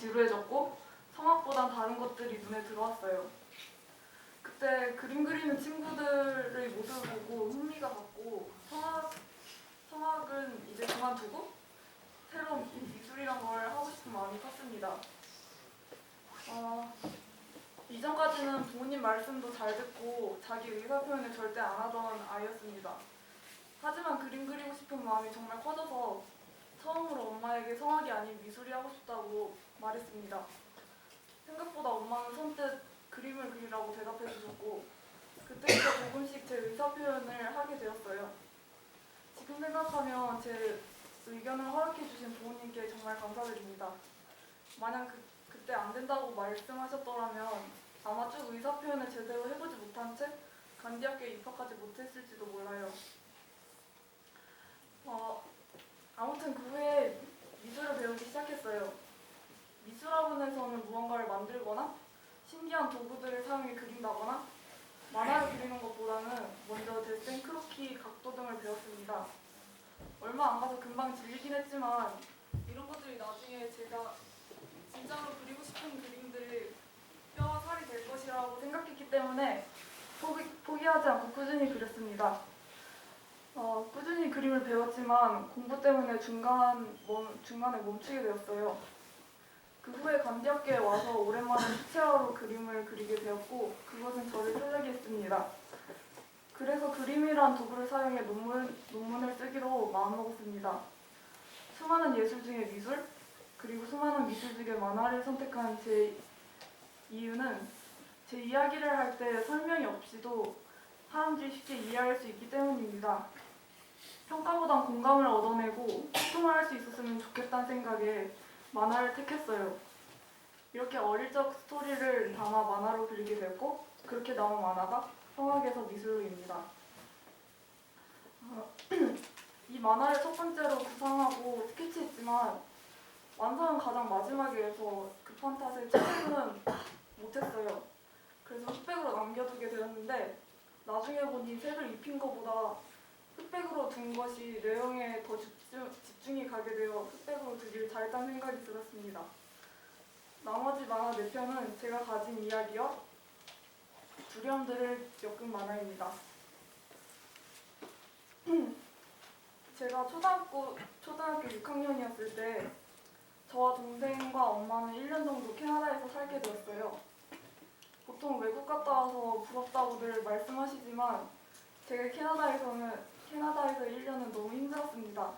지루해졌고 성악보단 다른 것들이 눈에 들어왔어요. 그때 그림 그리는 친구들의 모습을 보고 흥미가 갔고 성악, 성악은 이제 그만두고 새로운 미술이란 걸 하고 싶은 마음이 컸습니다. 어, 이전까지는 부모님 말씀도 잘 듣고 자기 의사 표현을 절대 안 하던 아이였습니다. 하지만 그림 그리고 싶은 마음이 정말 커져서 처음으로 엄마에게 성악이 아닌 미술이 하고 싶다고 말했습니다. 생각보다 엄마는 선뜻 그림을 그리라고 대답해 주셨고 그때부터 조금씩 제 의사 표현을 하게 되었어요. 지금 생각하면 제 의견을 허락해 주신 부모님께 정말 감사드립니다. 만약 그, 그때 안 된다고 말씀하셨더라면 아마 쭉 의사 표현을 제대로 해보지 못한 채 간디학교에 입학하지 못했을지도 몰라요. 어, 아무튼 그 후에 미술을 배우기 시작했어요. 미술학원에서는 무언가를 만들거나 신기한 도구들을 사용해 그린다거나 만화를 그리는 것보다는 먼저 데센, 크로키, 각도 등을 배웠습니다. 얼마 안 가서 금방 질리긴 했지만 이런 것들이 나중에 제가 진짜로 그리고 싶은 그림들이 뼈와 살이 될 것이라고 생각했기 때문에 포기, 포기하지 않고 꾸준히 그렸습니다. 어, 꾸준히 그림을 배웠지만 공부 때문에 중간, 멈, 중간에 멈추게 되었어요. 그 후에 감기학교에 와서 오랜만에 수채화로 그림을 그리게 되었고 그것은 저를 설레게 했습니다. 그래서 그림이란 도구를 사용해 논문, 논문을 쓰기로 마음먹었습니다. 수많은 예술 중에 미술, 그리고 수많은 미술 중에 만화를 선택한 제 이유는 제 이야기를 할 때 설명이 없이도 사람들이 쉽게 이해할 수 있기 때문입니다. 평가보단 공감을 얻어내고 소통을 할 수 있었으면 좋겠다는 생각에 만화를 택했어요. 이렇게 어릴 적 스토리를 담아 만화로 그리게 됐고 그렇게 나온 만화가 성악에서 미술로입니다. 어, 이 만화를 첫 번째로 구상하고 스케치했지만 완성은 가장 마지막에 해서 급한 탓에 최근은 못했어요. 그래서 흑백으로 남겨두게 되었는데 나중에 보니 색을 입힌 것보다 흑백으로 둔 것이 내용에 더 집중, 집중이 가게 되어 흑백으로 두길 잘했다는 생각이 들었습니다. 나머지 만화 4편은 제가 가진 이야기와 두려움들을 엮은 만화입니다. 제가 초등학교, 초등학교 6학년이었을 때 저와 동생과 엄마는 1년 정도 캐나다에서 살게 되었어요. 보통 외국 갔다 와서 부럽다고들 말씀하시지만 제가 캐나다에서는 캐나다에서 1년은 너무 힘들었습니다.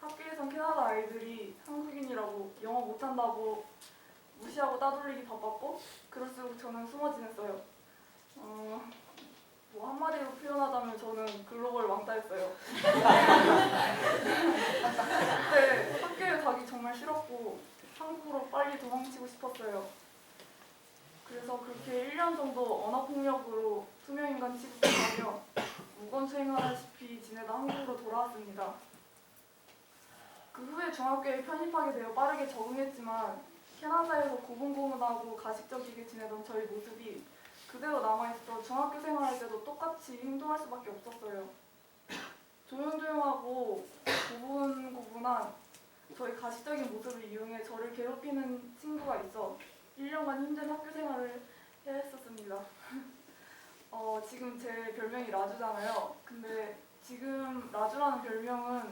학교에선 캐나다 아이들이 한국인이라고 영어 못한다고 무시하고 따돌리기 바빴고 그럴수록 저는 숨어 지냈어요. 어, 뭐 한마디로 표현하자면 저는 글로벌 왕따였어요. 그때 학교에 가기 정말 싫었고 한국으로 빨리 도망치고 싶었어요. 그래서 그렇게 1년 정도 언어폭력으로 투명인간 취급하며 무건수행하다시피 지내다 한국으로 돌아왔습니다. 그 후에 중학교에 편입하게 되어 빠르게 적응했지만 캐나다에서 고분고분하고 가식적이게 지내던 저희 모습이 그대로 남아있어 중학교 생활할 때도 똑같이 행동할 수밖에 없었어요. 조용조용하고 고분고분한 저희 가식적인 모습을 이용해 저를 괴롭히는 친구가 있어 1년간 힘든 학교 생활을 해야 했었습니다. 어, 지금 제 별명이 라주잖아요. 근데 지금 라주라는 별명은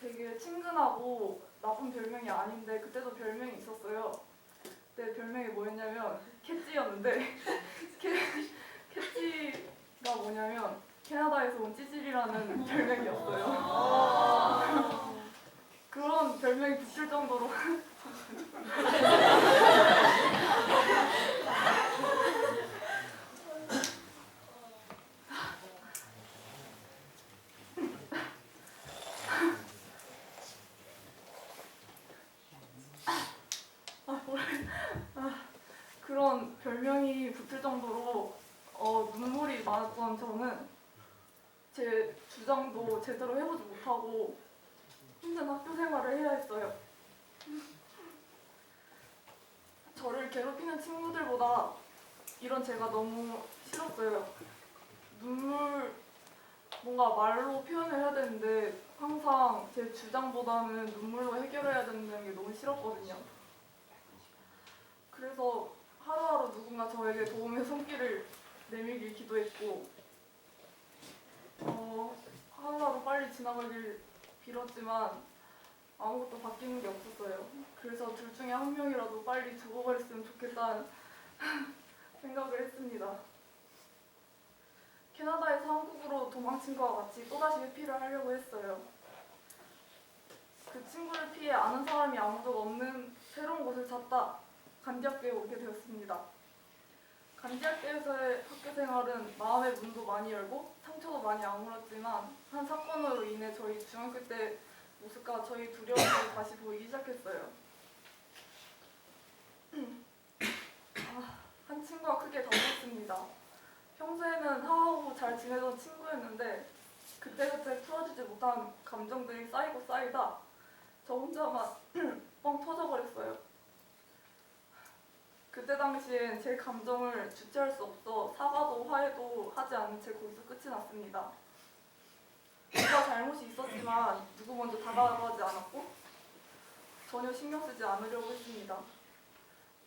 되게 친근하고 나쁜 별명이 아닌데 그때도 별명이 있었어요. 그때 별명이 뭐였냐면 캣찌였는데 캐, 캣찌가 뭐냐면 캐나다에서 온 찌질이라는 별명이었어요. 그런 별명이 붙을 정도로 아, 뭐래. 아, 그런 별명이 붙을 정도로 어, 눈물이 많았던 저는 제 주장도 제대로 해보지 못하고 힘든 학교 생활을 해야 했어요. 저를 괴롭히는 친구들보다 이런 제가 너무 싫었어요. 눈물 뭔가 말로 표현을 해야 되는데 항상 제 주장보다는 눈물로 해결해야 되는 게 너무 싫었거든요. 그래서 하루하루 누군가 저에게 도움의 손길을 내밀길 기도했고 어, 하루하루 빨리 지나가길 빌었지만 아무것도 바뀌는 게 없었어요. 그래서 둘 중에 한 명이라도 빨리 죽어버렸으면 좋겠다는 생각을 했습니다. 캐나다에서 한국으로 도망친 것과 같이 또다시 회피를 하려고 했어요. 그 친구를 피해 아는 사람이 아무도 없는 새로운 곳을 찾다 간디학교에 오게 되었습니다. 간디학교에서의 학교 생활은 마음의 문도 많이 열고 상처도 많이 아물었지만 한 사건으로 인해 저희 중학교 때 모습과 저희 두려움이 다시 보이기 시작했어요. 아, 한 친구가 크게 다쳤습니다. 평소에는 하하호 잘 지내던 친구였는데 그때그때 풀어지지 못한 감정들이 쌓이고 쌓이다 저 혼자만 뻥 터져버렸어요. 그때 당시엔 제 감정을 주체할 수 없어 사과도 화해도 하지 않은 채 거기서 끝이 났습니다. 누가 잘못이 있었지만 누구 먼저 다가가지 않았고 전혀 신경 쓰지 않으려고 했습니다.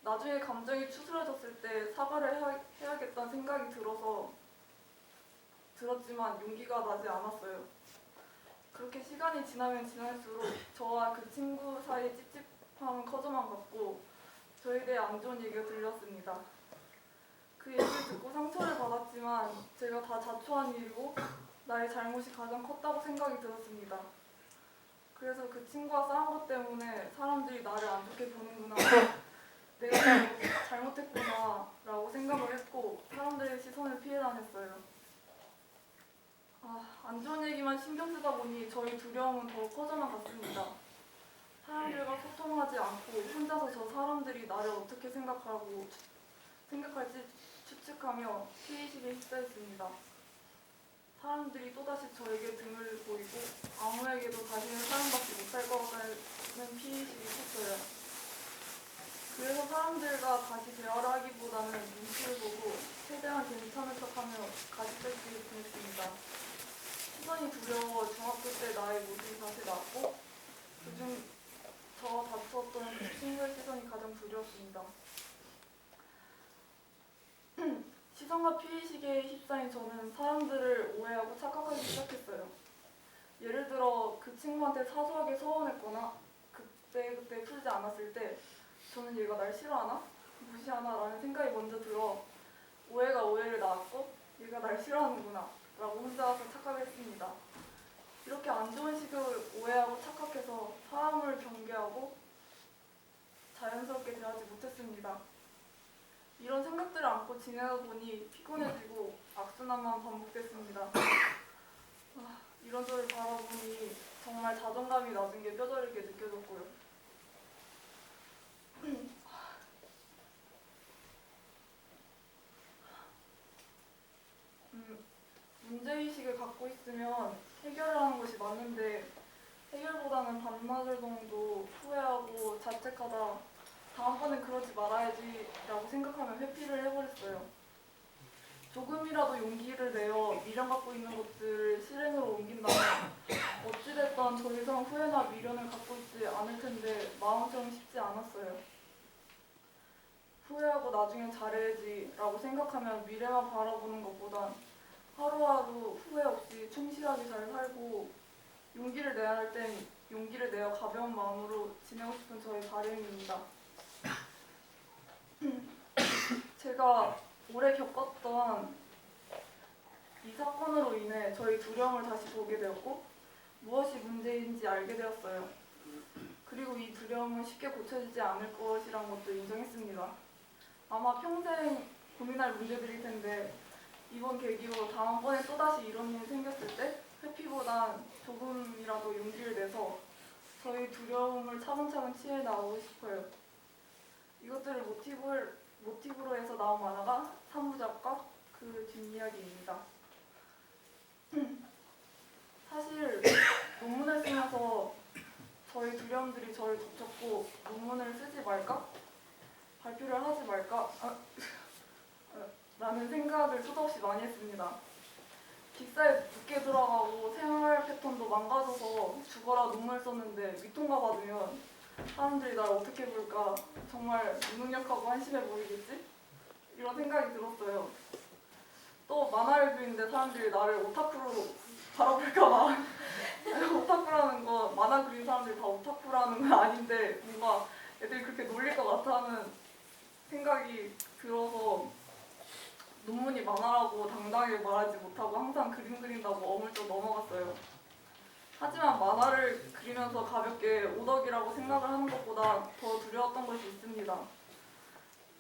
나중에 감정이 추스러졌을 때 사과를 해야, 해야겠다는 생각이 들어서 들었지만 용기가 나지 않았어요. 그렇게 시간이 지나면 지날수록 저와 그 친구 사이의 찝찝함은 커져만 갔고 저에 대해 안 좋은 얘기가 들렸습니다. 그 얘기를 듣고 상처를 받았지만 제가 다 자초한 일이고 나의 잘못이 가장 컸다고 생각이 들었습니다. 그래서 그 친구와 싸운 것 때문에 사람들이 나를 안 좋게 보는구나. 내가 잘못- 잘못했구나 라고 생각을 했고 사람들의 시선을 피해 다녔어요. 아, 안 좋은 얘기만 신경 쓰다 보니 저희 두려움은 더 커져만 갔습니다. 사람들과 소통하지 않고 혼자서 저 사람들이 나를 어떻게 생각하고 추- 생각할지 추측하며 피의식에 휩싸였습니다. 사람들이 또다시 저에게 등을 보이고 아무에게도 다시는 사랑받지 못할 거라는 피의식이 컸어요. 그래서 사람들과 다시 대화를 하기보다는 눈치를 보고 최대한 괜찮은 척하며 뺄기를 보냈습니다. 시선이 두려워 중학교 때 나의 모습이 다시 나왔고 그중 저 다투었던 그 친구의 시선이 가장 두려웠습니다. 시선과 피의식에 휩싸인 저는 사람들을 오해하고 착각하기 시작했어요. 예를 들어 그 친구한테 사소하게 서운했거나 그때 그때 풀지 않았을 때 저는 얘가 날 싫어하나? 무시하나? 라는 생각이 먼저 들어 오해가 오해를 낳았고 얘가 날 싫어하는구나 라고 혼자서 착각했습니다. 이렇게 안 좋은 식으로 오해하고 착각해서 사람을 경계하고 자연스럽게 대하지 못했습니다. 이런 생각들을 안고 지내다 보니 피곤해지고 악순환만 반복됐습니다. 아, 이런 저를 바라보니 정말 자존감이 낮은 게 뼈저리게 느껴졌고요. 음, 문제의식을 갖고 있으면 해결을 하는 것이 맞는데 해결보다는 반나절 정도 후회하고 자책하다 다음번엔 그러지 말아야지라고 생각하며 회피를 해버렸어요. 조금이라도 용기를 내어 미련 갖고 있는 것들을 실행으로 옮긴다면 어찌됐건 더 이상 후회나 미련을 갖고 있지 않을 텐데 마음처럼 쉽지 않았어요. 후회하고 나중에 잘해야지라고 생각하면 미래만 바라보는 것보단 하루하루 후회 없이 충실하게 잘 살고 용기를 내야 할 땐 용기를 내어 가벼운 마음으로 지내고 싶은 저의 바람입니다. 제가 올해 겪었던 이 사건으로 인해 저희 두려움을 다시 보게 되었고 무엇이 문제인지 알게 되었어요. 그리고 이 두려움은 쉽게 고쳐지지 않을 것이란 것도 인정했습니다. 아마 평생 고민할 문제들일 텐데 이번 계기로 다음번에 또다시 이런 일이 생겼을 때 회피보단 조금이라도 용기를 내서 저희 두려움을 차근차근 치해 나오고 싶어요. 이것들을 모티브를, 모티브로 해서 나온 만화가 사무작과 그 뒷이야기입니다. 사실 논문을 쓰면서 저희 두려움들이 저를 덮쳤고 논문을 쓰지 말까? 발표를 하지 말까? 아, 라는 생각을 수도 없이 많이 했습니다. 기사에 늦게 들어가고 생활 패턴도 망가져서 죽어라 논문을 썼는데 위통가 받으면 사람들이 날 어떻게 볼까 정말 무능력하고 한심해 보이겠지? 이런 생각이 들었어요. 또 만화를 그리는데 사람들이 나를 오타쿠로 바라볼까봐 오타쿠라는 거 만화 그리는 사람들이 다 오타쿠라는 건 아닌데 뭔가 애들이 그렇게 놀릴 것 같다는 생각이 들어서 논문이 만화라고 당당하게 말하지 못하고 항상 그림 그린다고 어물쩍 넘어갔어요. 하지만 만화를 그리면서 가볍게 오덕이라고 생각을 하는 것보다 더 두려웠던 것이 있습니다.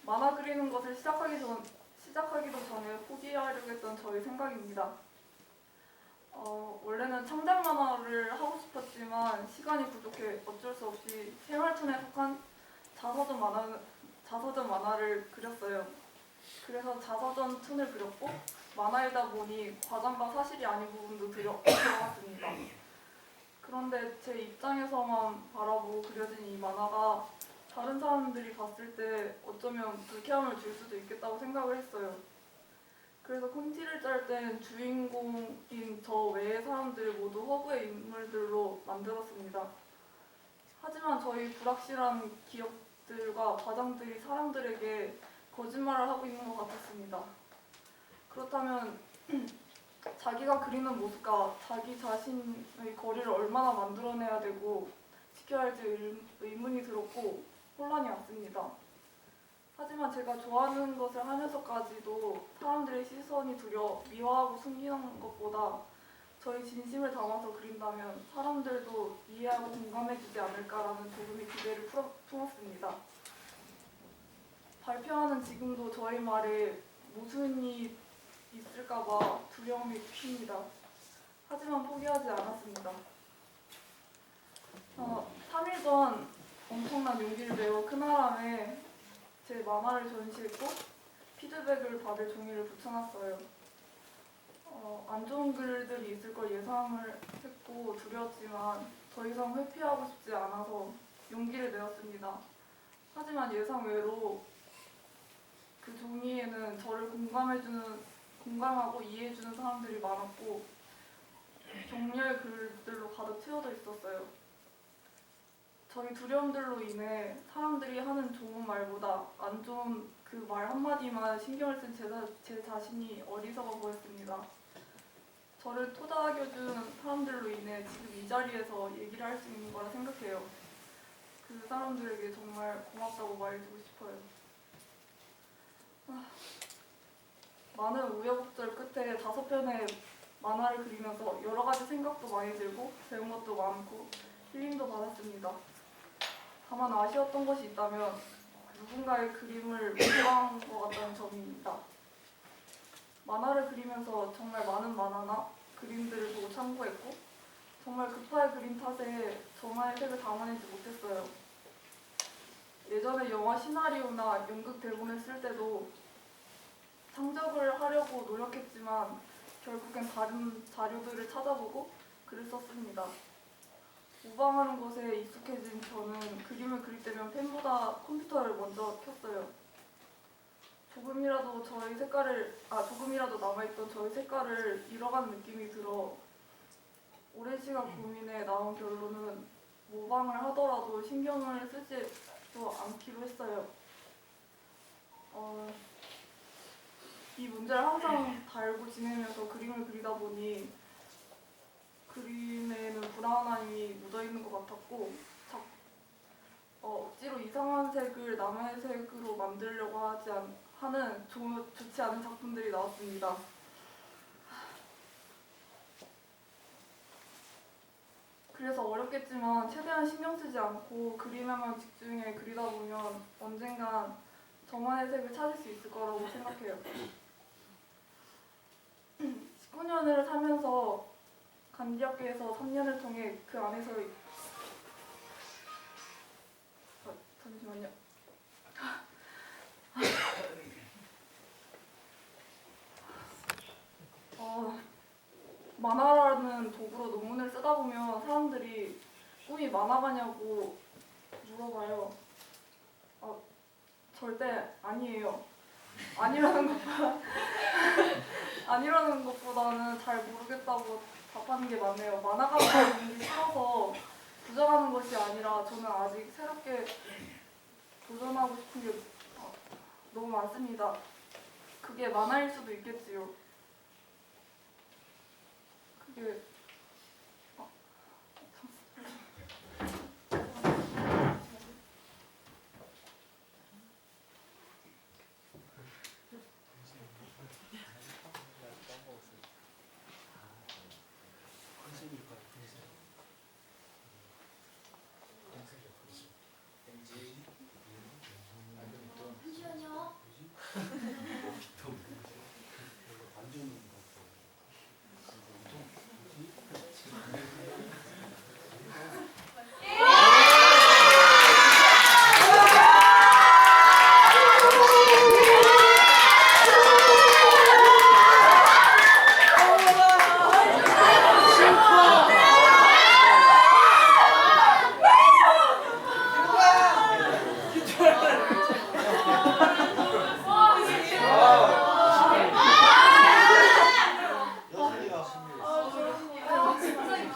만화 그리는 것을 시작하기 전, 시작하기도 전에 포기하려고 했던 저의 생각입니다. 어, 원래는 창작 만화를 하고 싶었지만 시간이 부족해 어쩔 수 없이 생활촌에 속한 자서전 만화, 자서전 만화를 그렸어요. 그래서 자서전 툰을 그렸고 만화이다 보니 과장과 사실이 아닌 부분도 들어, 들어갔습니다. 그런데 제 입장에서만 바라보고 그려진 이 만화가 다른 사람들이 봤을 때 어쩌면 불쾌함을 줄 수도 있겠다고 생각을 했어요. 그래서 콘티를 짤 땐 주인공인 저 외의 사람들을 모두 허구의 인물들로 만들었습니다. 하지만 저희 불확실한 기억들과 과장들이 사람들에게 거짓말을 하고 있는 것 같았습니다. 그렇다면 자기가 그리는 모습과 자기 자신의 거리를 얼마나 만들어내야 되고 지켜야 할지 의- 의문이 들었고 혼란이 왔습니다. 하지만 제가 좋아하는 것을 하면서까지도 사람들의 시선이 두려 미워하고 숨기는 것보다 저희 진심을 담아서 그린다면 사람들도 이해하고 공감해주지 않을까라는 조금의 기대를 풀어, 품었습니다. 발표하는 지금도 저희 말에 모순이 있을까봐 두려움이 큽니다. 하지만 포기하지 않았습니다. 어, 3일 전 엄청난 용기를 내어 큰아람에 제 만화를 전시했고 피드백을 받을 종이를 붙여놨어요. 어, 안 좋은 글들이 있을 걸 예상을 했고 두려웠지만 더 이상 회피하고 싶지 않아서 용기를 내었습니다. 하지만 예상 외로 그 종이에는 저를 공감해주는 공감하고 이해해주는 사람들이 많았고 격려의 글들로 가득 채워져 있었어요. 저희 두려움들로 인해 사람들이 하는 좋은 말보다 안 좋은 그 말 한마디만 신경을 쓴 제, 자신이 어리석어 보였습니다. 저를 토닥여준 사람들로 인해 지금 이 자리에서 얘기를 할 수 있는 거라 생각해요. 그 사람들에게 정말 고맙다고 말해주고 싶어요. 아, 많은 우여곡절 끝에 다섯 편의 만화를 그리면서 여러 가지 생각도 많이 들고 배운 것도 많고 힐링도 받았습니다. 다만 아쉬웠던 것이 있다면 누군가의 그림을 모방한 것 같다는 점입니다. 만화를 그리면서 정말 많은 만화나 그림들을 보고 참고했고 정말 급하게 그린 탓에 저만의 색을 담아내지 못했어요. 예전에 영화 시나리오나 연극 대본을 쓸 때도 창작을 하려고 노력했지만 결국엔 다른 자료들을 찾아보고 글을 썼습니다. 모방하는 것에 익숙해진 저는 그림을 그릴 때면 펜보다 컴퓨터를 먼저 켰어요. 조금이라도 저의 색깔을 아 조금이라도 남아있던 저의 색깔을 잃어간 느낌이 들어 오랜 시간 고민해 나온 결론은 모방을 하더라도 신경을 쓰지 도 않기로 했어요. 어, 이 문제를 항상 달고 지내면서 그림을 그리다 보니 그림에는 불안함이 묻어있는 것 같았고 자, 어, 억지로 이상한 색을 남의 색으로 만들려고 하지 않, 하는 조, 좋지 않은 작품들이 나왔습니다. 그래서 어렵겠지만 최대한 신경 쓰지 않고 그림에만 집중해 그리다 보면 언젠간 저만의 색을 찾을 수 있을 거라고 생각해요. 19년을 살면서 간디학교에서 3년을 통해 그 안에서 어, 잠시만요. 어, 만화라는 도구로 논문을 쓰다 보면 사람들이 꿈이 만화가냐고 물어봐요. 어, 절대 아니에요. 아니라는 것보다 아니라는 것보다는 잘 모르겠다고 답하는 게 맞네요. 만화가 보기 싫어서 부정하는 것이 아니라 저는 아직 새롭게 도전하고 싶은 게 어, 너무 많습니다. 그게 만화일 수도 있겠지요. 그게 어, 잠시만요.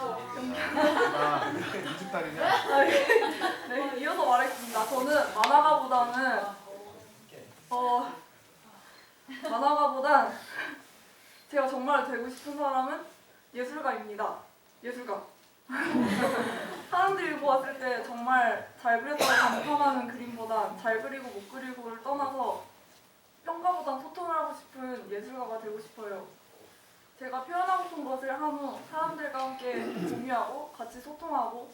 아, 무슨 딸이냐? 아, 네, 이어서 말하겠습니다. 저는 만화가보다는 어 만화가보단 제가 정말 되고 싶은 사람은 예술가입니다. 예술가. 사람들이 보았을 때 정말 잘 그렸다고 감탄하는 그림보단 잘 그리고 못 그리고를 떠나서 평가보단 소통을 하고 싶은 예술가가 되고 싶어요. 제가 표현하고 싶은 것을 한 후 사람들과 함께 공유하고 같이 소통하고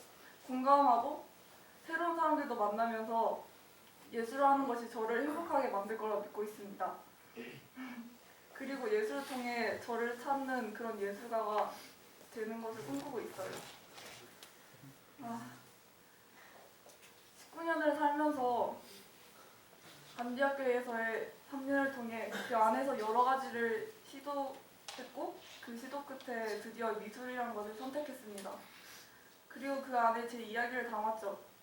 공감하고 새로운 사람들도 만나면서 예술을 하는 것이 저를 행복하게 만들 거라 믿고 있습니다. 그리고 예술을 통해 저를 찾는 그런 예술가가 되는 것을 꿈꾸고 있어요. 아, 19년을 살면서 안디학교에서의 3년을 통해 그 안에서 여러 가지를 시도했고 그 시도 끝에 드디어 미술이라는 것을 선택했습니다. 그리고 그 안에 제 이야기를 담았죠.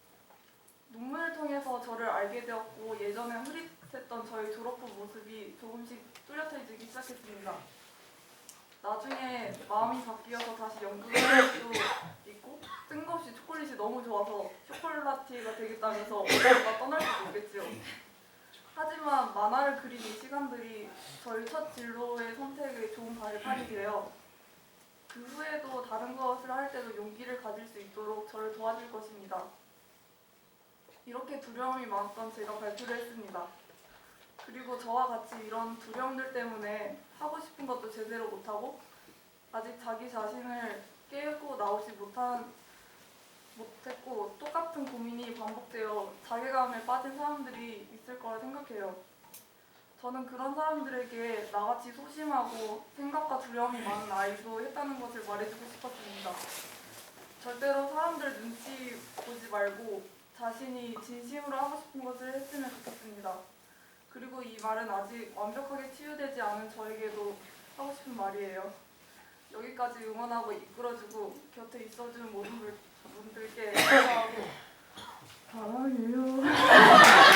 논문을 통해서 저를 알게 되었고 예전에 흐릿했던 저의 졸업 후 모습이 조금씩 뚜렷해지기 시작했습니다. 나중에 마음이 바뀌어서 다시 연극을 할 수도 있고 뜬금없이 초콜릿이 너무 좋아서 쇼콜라티가 되겠다면서 어디론가 떠날 수도 있겠지요. 하지만 만화를 그린 이 시간들이 저희 첫 진로의 선택에 좋은 발판이 되어 그 후에도 다른 것을 할 때도 용기를 가질 수 있도록 저를 도와줄 것입니다. 이렇게 두려움이 많았던 제가 발표를 했습니다. 그리고 저와 같이 이런 두려움들 때문에 하고 싶은 것도 제대로 못하고 아직 자기 자신을 깨우고 나오지 못한 못했고 똑같은 고민이 반복되어 자괴감에 빠진 사람들이 있을 거라 생각해요. 저는 그런 사람들에게 나같이 소심하고 생각과 두려움이 많은 아이도 했다는 것을 말해주고 싶었습니다. 절대로 사람들 눈치 보지 말고 자신이 진심으로 하고 싶은 것을 했으면 좋겠습니다. 그리고 이 말은 아직 완벽하게 치유되지 않은 저에게도 하고 싶은 말이에요. 여기까지 응원하고 이끌어주고 곁에 있어준 모든 분- 분들께 감사하고 사랑해요.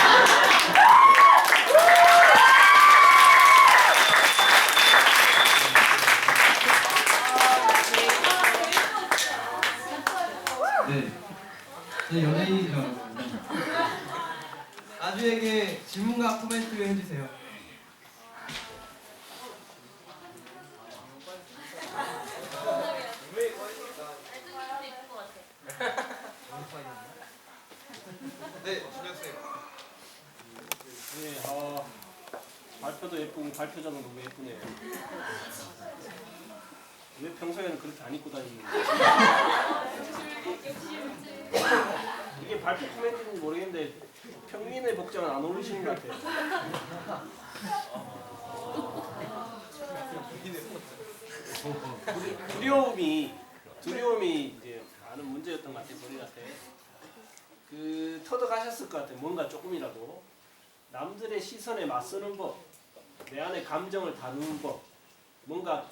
제 연예인인 줄 알았어요. 아주에게 질문과 코멘트 해주세요. 네, 준혁 쌤. 네, 어, 발표도 예쁘고 발표자는 너무 예쁘네요. 왜 평소에는 그렇게 안 입고 다니는지. 이게 발표 코멘트인지 모르겠는데 평민의 복장은 안 것 같아요. 두려- 두려움이 두려움이 이제 많은 문제였던 것 같아요 본인한테. 그 터득하셨을 것 같아요. 뭔가 조금이라도 남들의 시선에 맞서는 법, 내 안의 감정을 다루는 법, 뭔가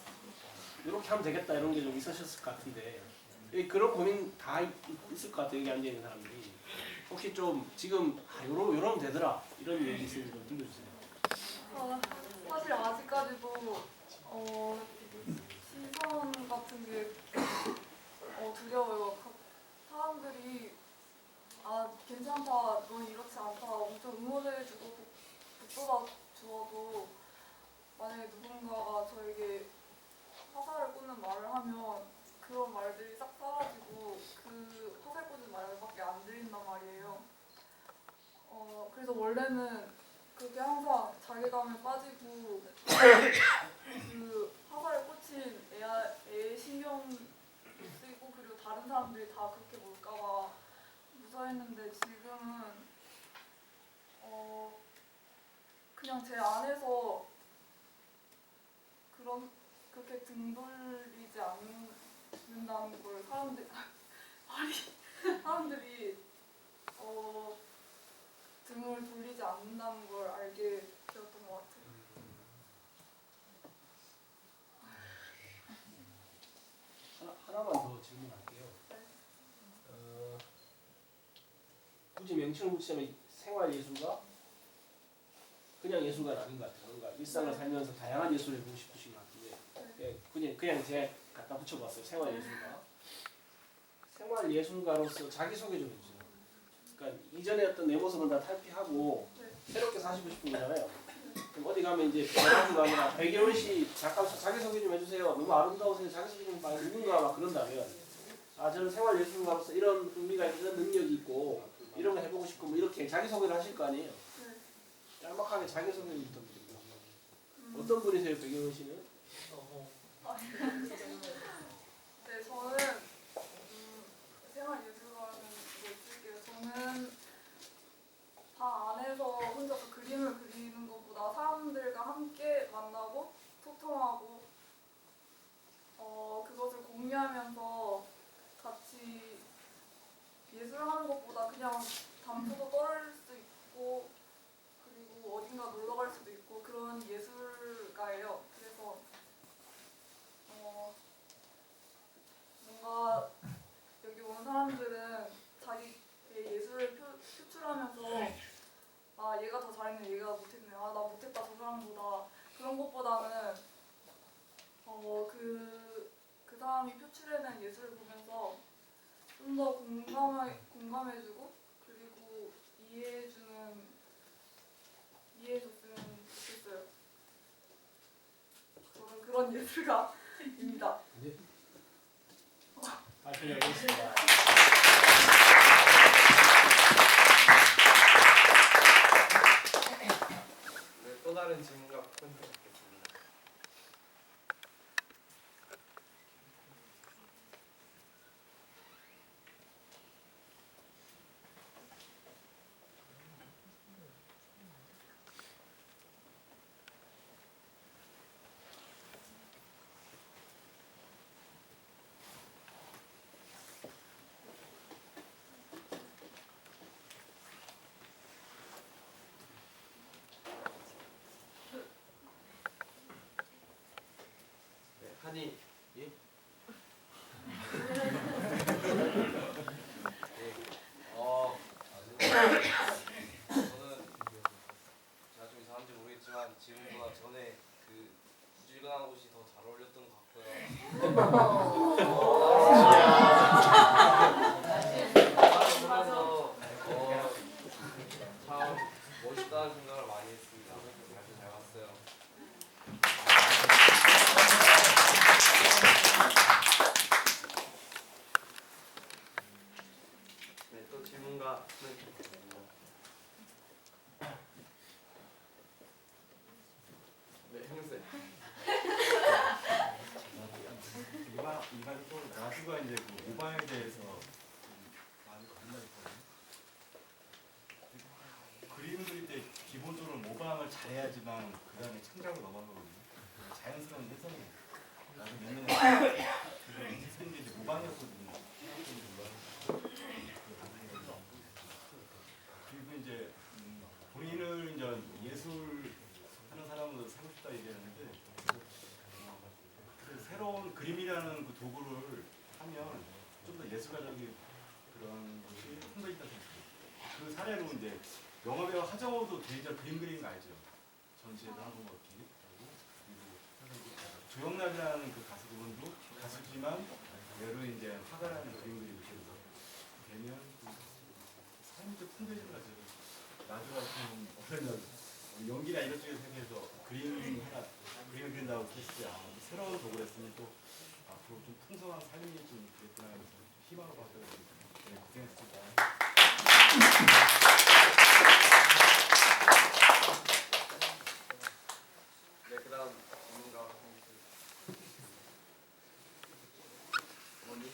이렇게 하면 되겠다 이런 게 좀 있으셨을 것 같은데 그런 고민 다 있- 있을 것 같아요. 여기 앉아 있는 사람들이. 혹시 좀 지금 아, 요러 요러면 되더라 이런 얘기 있으면 좀 들려주세요. 어, 사실 아직까지도 어, 시선 같은 게 어, 두려워요. 가- 사람들이 아 괜찮다, 넌 이렇지 않다, 엄청 응원해주고 북돋아 주어도 만약에 누군가가 저에게 화살을 꽂는 말을 하면 그런 말들이 싹 사라지고 그 화살 꽂는 말밖에 안 들린단 말이에요. 어 그래서 원래는 그게 항상 자괴감에 빠지고 그 화살에 꽂힌 애야, 애의 신경 쓰이고 그리고 다른 사람들이 다 그렇게 볼까봐 무서워했는데 지금은 어 그냥 제 안에서 그런 그렇게 등 돌리지 않는 다는 걸 사람들 말이 사람들이 어 등을 돌리지 않는다는 걸 알게 되었던 것 같아요. 하나, 하나만 더 질문할게요. 네. 어, 굳이 명칭을 붙이자면 생활 예술가? 그냥 예술가는 아닌 것 같아요. 그러니까 일상을 네. 살면서 다양한 예술을 보고 싶으신 것 같은데 예, 그냥, 그냥 제가 갖다 붙여봤어요. 생활예술가. 생활예술가로서 자기소개 좀 해주세요. 그러니까 이전에 어떤 내 모습은 다 탈피하고 네. 새롭게 사시고 싶은 거잖아요. 그럼 어디 가면 이제 배라도 가거나 백예원 씨 잠깐 자기소개 좀 해주세요. 너무 아름다우세요. 자기소개 좀 많이 누군가 막 그런다면 아 저는 생활예술가로서 이런 있고 이런 능력이 있고 이런 거 해보고 싶고 뭐 이렇게 자기소개를 하실 거 아니에요. 네. 짤막하게 자기소개 좀 부탁드립니다. 음. 어떤 분이세요 백예원 씨는? 네, 저는 음, 생활예술가는 이거 쓸게요. 저는 방 안에서 혼자서 그림을 그리는 것보다 사람들과 함께 만나고 소통하고 어, 그것을 공유하면서 같이 예술하는 것보다 그냥 담소도 떨을 수 있고 그리고 어딘가 놀러 갈 수도 있고 그런 예술가예요. 그래서 어, 뭔가 여기 온 사람들은 자기의 예술을 표, 표출하면서 아 얘가 더 잘했네 얘가 못했네 아 나 못했다 저 사람보다 그런 것보다는 어그그 그 사람이 표출해낸 예술을 보면서 좀 더 공감해 공감해주고 그리고 이해해주는 이해해줬으면 좋겠어요. 저는 그런 예술가입니다. 발표하겠습니다. 네, 또 다른 질문과 드리겠습니다. 네, 한이 예? 네. 어, 저는 제가 좀 이상한지 모르겠지만 지금보다 전에 그 부질근한 곳이 더 잘 어울렸던 것 같고요. 하면서 어, 참 멋있다는 생각을 많이 했습니다. 아주 잘 봤어요. 네, 또 질문과 답변 드리겠습니다. 네, 형님. 이가 이가지고 나주가 이제 그 모바일에 대해서 많이 거짓말 있거든요. 그림 그릴 때 기본적으로 모방을 잘해야지만 그 다음에 창작으로 넘어가는 거거든요. 자연스러운 해석이 나도 몇 년에 그게 이제 모방이었거든요. 그리고 이제 음, 본인을 이제 예술 하는 사람으로 살고 싶다 얘기하는데 어, 그 새로운 그림이라는 그 도구를 하면 좀 더 예술가적인 그런 것이 풍부해진다 생각해요. 그 사례로 이제 영화배우 하정우도 개인적으로 그림 그리는 거 알죠? 전시회도 뭐 이렇게 하고 조영남이라는 그 가수분도 가수지만 여러 이제 화가라는 그림 그리고 있어서 되면 풍부해진 것 같아요. 나도 같은 어떤 연기나 이런 쪽에서 생각해서 그림 하나 그림을 그린다고 때 아, 새로운 도구를 했으면 또 앞으로 좀 풍성한 삶이 좀 되겠구나 해서 희망을 받더라고요. 네, 고생했습니다. 네, 그다음 전문가 어머니.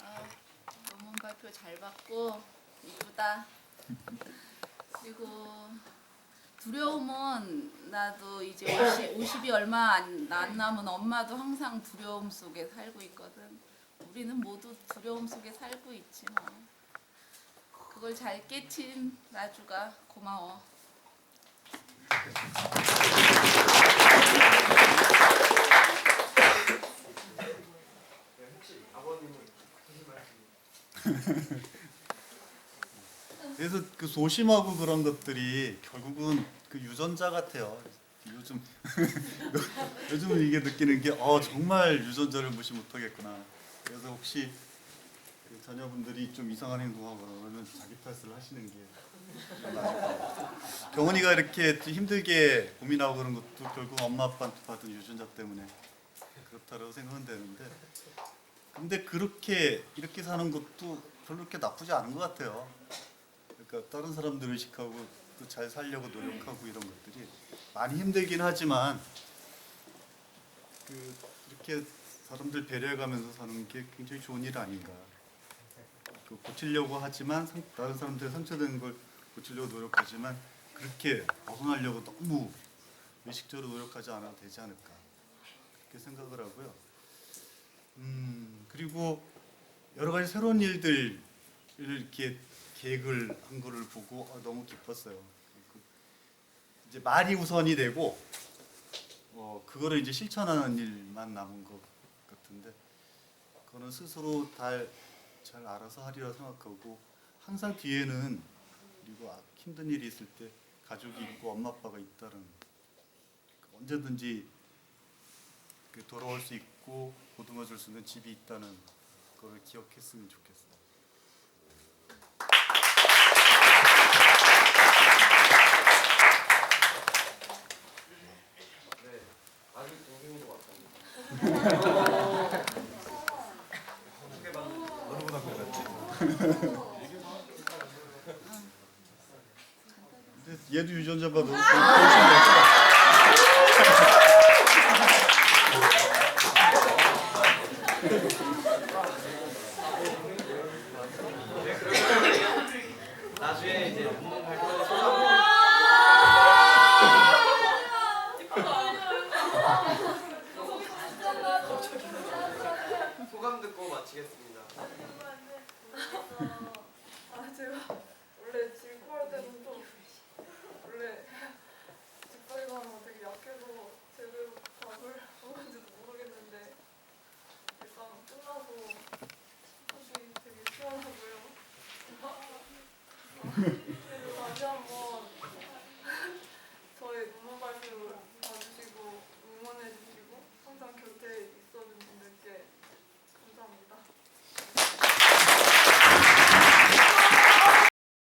아, 논문 발표 잘 받고 이쁘다. 그리고 두려움은 나도 이제 50, 50이 얼마 남은 엄마도 항상 두려움 속에 살고 있거든. 우리는 모두 두려움 속에 살고 있지 뭐. 그걸 잘 깨친 나주가 고마워. 그래서 그 소심하고 그런 것들이 결국은 그 유전자 같아요. 요즘 요즘은 이게 느끼는 게 어 정말 유전자를 무시 못하겠구나. 그래서 혹시 그 자녀분들이 좀 이상한 행동하거나 그러면 자기 탓을 하시는 게 경원이가 이렇게 또 힘들게 고민하고 그런 것도 결국 엄마 아빠한테 받은 유전자 때문에 그렇다고 생각은 되는데 근데 그렇게 이렇게 사는 것도 별로 그렇게 나쁘지 않은 것 같아요. 그러니까 다른 사람들 의식하고 또 잘 살려고 노력하고 이런 것들이 많이 힘들긴 하지만 그 이렇게 사람들 배려해가면서 사는 게 굉장히 좋은 일 아닌가. 그 고치려고 하지만 상- 다른 사람들 상처되는 걸 고치려고 노력하지만 그렇게 벗어나려고 너무 의식적으로 노력하지 않아도 되지 않을까 그렇게 생각을 하고요. 음 그리고 여러 가지 새로운 일들을 이렇게 계획을 한 거를 보고 아, 너무 기뻤어요. 그 이제 말이 우선이 되고 어 그거를 이제 실천하는 일만 남은 것 같은데 그거는 스스로 잘, 잘 알아서 하리라 생각하고 항상 뒤에는 그리고 아, 힘든 일이 있을 때 가족이 있고 엄마 아빠가 있다는 그 언제든지 그 돌아올 수 있고 보듬어 줄 수 있는 집이 있다는 걸 기억했으면 좋겠어요. 7 yıl önce kadın.